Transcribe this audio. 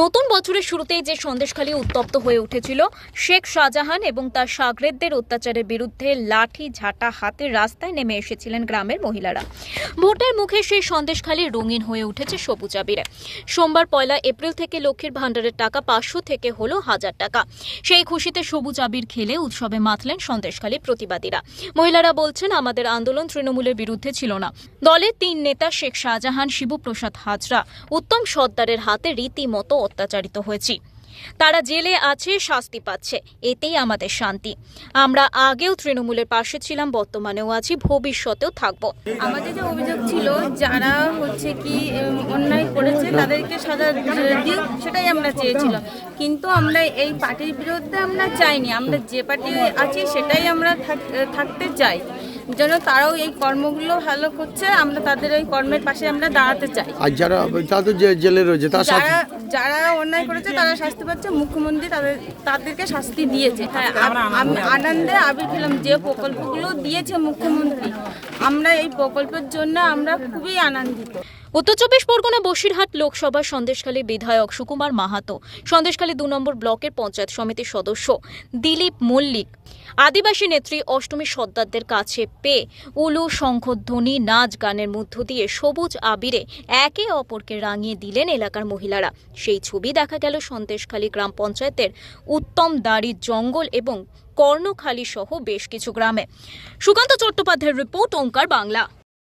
নতুন বছরের শুরুতেই যে সন্দেশখালী উত্তপ্ত হয়ে উঠেছিল, শেখ শাহজাহান এবং তার সাগরেদদের অত্যাচারের বিরুদ্ধে লাঠি ঝাঁটা হাতে রাস্তায় নেমে এসেছিলেন গ্রামের মহিলারা। ভোটের মুখে সেই সন্দেশখালী রঙিন হয়ে উঠেছে সবুজ আবিরে। সোমবার পয়লা এপ্রিল থেকে লক্ষ্মীর ভাণ্ডারের টাকা পাঁচশো থেকে হলো হাজার টাকা। সেই খুশিতে সবুজ আবির খেলে উৎসবে মাতলেন সন্দেশখালী প্রতিবাদীরা। মহিলারা বলছেন, আমাদের আন্দোলন তৃণমূলের বিরুদ্ধে ছিল না। দলের তিন নেতা শেখ শাহজাহান শিবপ্রসাদ হাজরা, উত্তম সর্দারের হাতে রীতিমতো অত্যাচারিত হয়েছি। তারা জেলে আছে, শাস্তি পাচ্ছে, এতেই আমাদের শান্তি। আমরা আগেও তৃণমূলের পাশে ছিলাম, বর্তমানেও আছি, ভবিষ্যতেও থাকব। আমাদের যে অভিযোগ ছিল, যারা হচ্ছে কি অন্যায় করেছে, তাদেরকে সাজা দিক সেটাই আমরা চেয়েছিলাম। কিন্তু আমরা এই পার্টির বিরুদ্ধে আমরা চাইনি। আমরা যে পার্টি আছি, সেটাই আমরা থাকতে চাই। যেন তারাও এই কর্মগুলো ভালো করছে আমরা তাদের ওই কর্মের পাশে আমরা দাঁড়াতে চাই। আর যারা তারা তো যে- জেলে রয়েছে তার যারা যারা অন্যায় করেছে তারা শাস্তি পাচ্ছে মুখ্যমন্ত্রী তাদের তাদেরকে শাস্তি দিয়েছে। হ্যাঁ আমি আনন্দে আবির খেলাম যে প্রকল্পগুলো দিয়েছে মুখ্যমন্ত্রী। আমরা এই প্রকল্পের জন্য আমরা খুবই আনন্দিত। উত্তর চব্বিশ পরগনা বসিরহাট লোকসভা সন্দেশখালী বিধায়ক সুকুমার মাহাতো, সন্দেশখালী দু নম্বর ব্লকের পঞ্চায়েত সমিতির সদস্য দিলীপ মল্লিক, আদিবাসী নেত্রী অষ্টমী সর্দারদের কাছে পেয়ে উলু শঙ্খধ্বনি নাচ গানের মধ্য দিয়ে সবুজ আবিরে একে অপরকে রাঙিয়ে দিলেন এলাকার মহিলারা। সেই ছবি দেখা গেল সন্দেশখালী গ্রাম পঞ্চায়েতের উত্তম দাড়ি জঙ্গল এবং কর্ণখালী সহ বেশ কিছু গ্রামে। সুকান্ত চট্টোপাধ্যায়ের রিপোর্ট, ওঙ্কার বাংলা।